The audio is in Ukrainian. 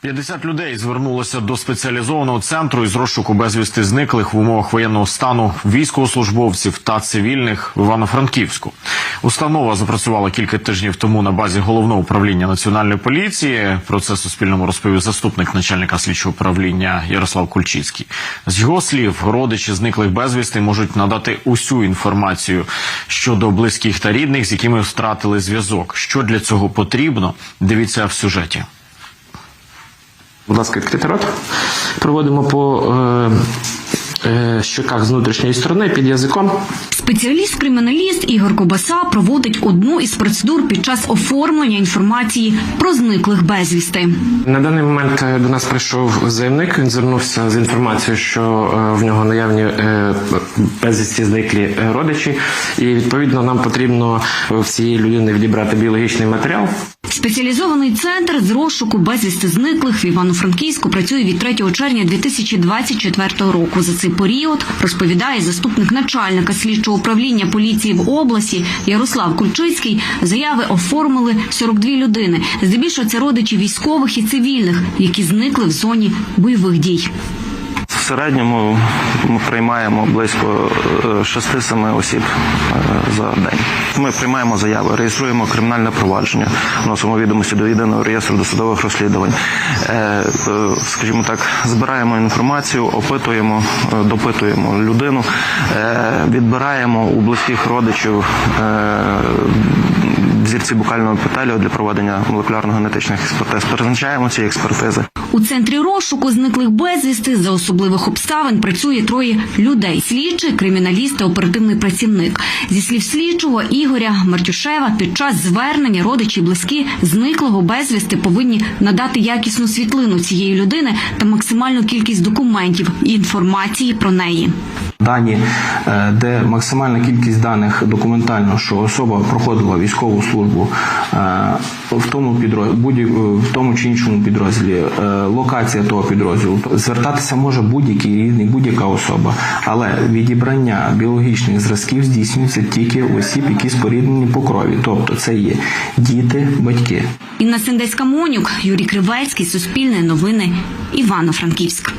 50 людей звернулося до спеціалізованого центру із розшуку безвісти зниклих в умовах воєнного стану військовослужбовців та цивільних в Івано-Франківську. Установа запрацювала кілька тижнів тому на базі головного управління національної поліції. Про це Суспільному розповів заступник начальника слідчого управління Ярослав Кульчицький. З його слів, родичі зниклих безвісти можуть надати усю інформацію щодо близьких та рідних, з якими втратили зв'язок. Що для цього потрібно? Дивіться в сюжеті. Будь ласка, відкрити рот. Проводимо по е, е, щоках з внутрішньої сторони під язиком. Спеціаліст-криміналіст Ігор Кобаса проводить одну із процедур під час оформлення інформації про зниклих безвісти. На даний момент е, до нас прийшов заявник. Він звернувся з інформацією, що е, в нього наявні е, безвісті зниклі родичі, і відповідно нам потрібно в цієї людини відібрати біологічний матеріал. Спеціалізований центр з розшуку безвісти зниклих в Івано-Франківську працює від 3 червня 2024 року. За цей період розповідає заступник начальника слідчого управління поліції в області Ярослав Кульчицький. Заяви оформили 42 людини. Здебільшого це родичі військових і цивільних, які зникли в зоні бойових дій. Середньому ми приймаємо близько е, 6-7 осіб е, за день. Ми приймаємо заяви, реєструємо кримінальне провадження, вносимо відомості до єдиного реєстру досудових розслідувань. Е, е, Скажімо так, збираємо інформацію, опитуємо, е, допитуємо людину, е, відбираємо у близьких родичів е, зірці букального епітелію для проведення молекулярно-генетичних експертиз. Призначаємо ці експертизи. У центрі розшуку зниклих безвісти за особливих обставин працює троє людей: слідчий, криміналіст та оперативний працівник. Зі слів слідчого Ігоря Мартюшева, під час звернення родичі і близькі зниклого безвісти повинні надати якісну світлину цієї людини та максимальну кількість документів і інформації про неї. Дані, е, де максимальна кількість даних документально, що особа проходила військову службу е, в тому підрозділі, в тому чи іншому підрозділі, е, локація того підрозділу. Звертатися може будь-який рідний, будь-яка особа, але відібрання біологічних зразків здійснюється тільки у осіб, які споріднені по крові, тобто це є діти, батьки. Інна Сендецька Монюк, Юрій Кривецький, Суспільне новини, Івано-Франківськ.